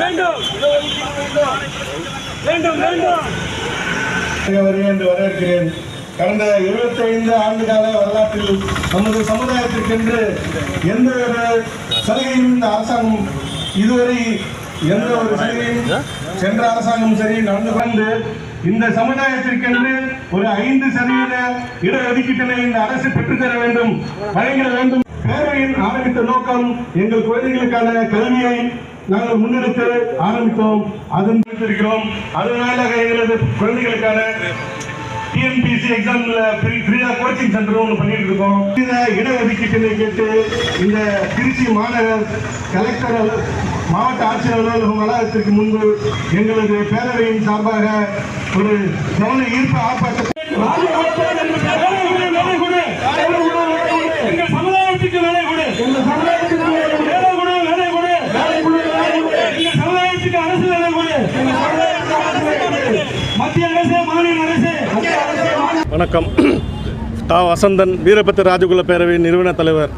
வேண்டும் வேண்டும். வேண்டும் வேண்டும். என்று வரவேற்கிறேன். கடந்த 75 ஆண்டு கால வரலாற்றில் நமது சமுதாயத்திற்கென்று எந்த ஒரு சலுகையும் இந்த அரசாங்கம் இதுவரை எந்த ஒரு சலுகையும் சென்ற அரசாங்கம் சரி நடந்து கொண்டு இந்த சமுதாயத்திற்கென்று ஒரு ஐந்து சதவீத இடஒதுக்கீட்டினை இந்த அரசு பெற்றுத்தர வேண்டும் வழங்கிட வேண்டும். பேரவையின் ஆரம்பித்த நோக்கம் எங்கள் குழந்தைகளுக்கான கல்வியை நாங்கள் முன்னெடுத்து ஆரம்பித்தோம். அதன் இருக்கிறோம் அதனால எங்களது குழந்தைகளுக்கான டிஎன்பிசி எக்ஸாம்ல ஃப்ரீயா கோச்சிங் சென்டர் ஒன்று பண்ணிட்டு இருக்கோம் இந்த இடஒதுக்கீட்டினை கேட்டு இந்த திருச்சி மாநகர் கலெக்டர் மாவட்ட ஆட்சியர் அலுவலகம் வளாகத்திற்கு முன்பு எங்களது பேரவையின் சார்பாக ஒரு கவன ஈர்ப்பு ஆர்ப்பாட்டத்தை அரசு மத்திய அரசு மாநில அரசு. வணக்கம். தா வசந்தன் வீரபத்திர ராஜகுல பேரவை நிறுவன தலைவர்.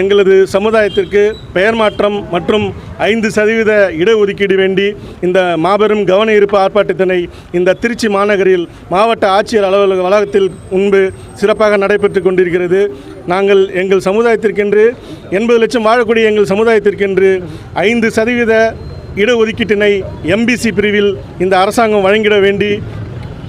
எங்களது சமுதாயத்திற்கு பெயர் மாற்றம் மற்றும் ஐந்து சதவீத இடஒதுக்கீடு வேண்டி இந்த மாபெரும் கவன ஈர்ப்பு ஆர்ப்பாட்டத்தினை இந்த திருச்சி மாநகரில் மாவட்ட ஆட்சியர் அலுவலக வளாகத்தில் முன்பு சிறப்பாக நடைபெற்று கொண்டிருக்கிறது. நாங்கள் எங்கள் சமுதாயத்திற்கென்று எண்பது லட்சம் வாழக்கூடிய எங்கள் சமுதாயத்திற்கென்று ஐந்து சதவீத இடஒதுக்கீட்டினை எம்பிசி பிரிவில் இந்த அரசாங்கம் வழங்கிட வேண்டி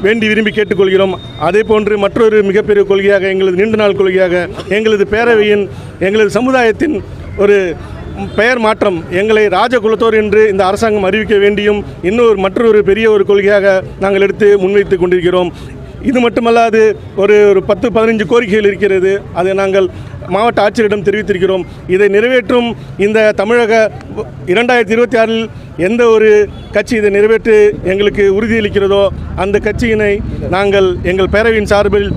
வேண்டி விரும்பி கேட்டுக்கொள்கிறோம். அதே போன்று மற்றொரு மிகப்பெரிய கொள்கையாக எங்களது நீண்ட நாள் கொள்கையாக எங்களது பேரவையின் எங்களது சமுதாயத்தின் ஒரு பெயர் மாற்றம் எங்களை ராஜகுலத்தோர் என்று இந்த அரசாங்கம் அறிவிக்க வேண்டியும் இன்னொரு மற்றொரு பெரிய ஒரு கொள்கையாக நாங்கள் எடுத்து முன்வைத்து கொண்டிருக்கிறோம். இது மட்டுமல்லாது ஒரு ஒரு பத்து பதினஞ்சு கோரிக்கைகள் இருக்கிறது. அதை நாங்கள் மாவட்ட ஆட்சியரிடம் தெரிவித்திருக்கிறோம். இதை நிறைவேற்றும் இந்த தமிழக இரண்டாயிரத்தி இருபத்தி ஆறில் எந்த ஒரு கட்சி இதை நிறைவேற்றி எங்களுக்கு உறுதியளிக்கிறதோ அந்த கட்சியினை நாங்கள் எங்கள் பேரவையின் சார்பில்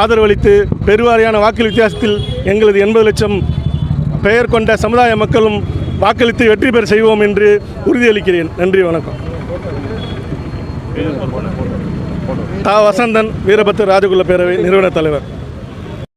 ஆதரவளித்து பெருவாரியான வாக்கு வித்தியாசத்தில் எங்களது எண்பது லட்சம் பெயர் கொண்ட சமுதாய மக்களும் வாக்களித்து வெற்றி பெற செய்வோம் என்று உறுதியளிக்கிறேன். நன்றி வணக்கம். தா. வசந்தன் வீரபத்ர ராஜகுல பேரவை நிறுவன தலைவர்.